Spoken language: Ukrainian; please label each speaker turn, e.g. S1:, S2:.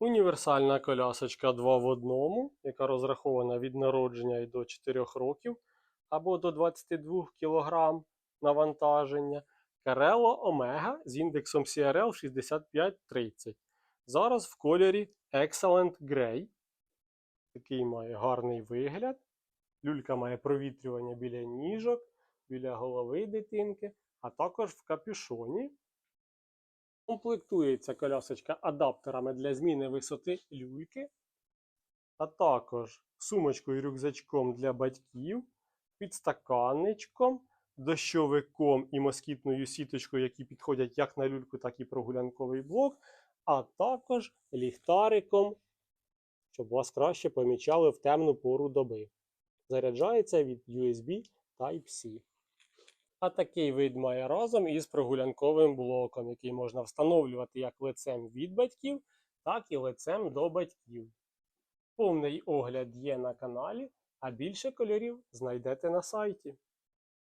S1: Універсальна колясочка 2 в одному, яка розрахована від народження і до 4 років або до 22 кг навантаження. Карело Омега з індексом CRL 6530. Зараз в кольорі Excellent Grey. Такий має гарний вигляд. Люлька має провітрювання біля ніжок, біля голови дитинки, а також в капюшоні. Комплектується колясочка адаптерами для зміни висоти люльки, а також сумочкою і рюкзачком для батьків, підстаканничком, дощовиком і москітною сіточкою, які підходять як на люльку, так і прогулянковий блок, а також ліхтариком, щоб вас краще помічали в темну пору доби. Заряджається від USB Type-C. А такий вид має разом із прогулянковим блоком, який можна встановлювати як лицем від батьків, так і лицем до батьків. Повний огляд є на каналі, а більше кольорів знайдете на сайті.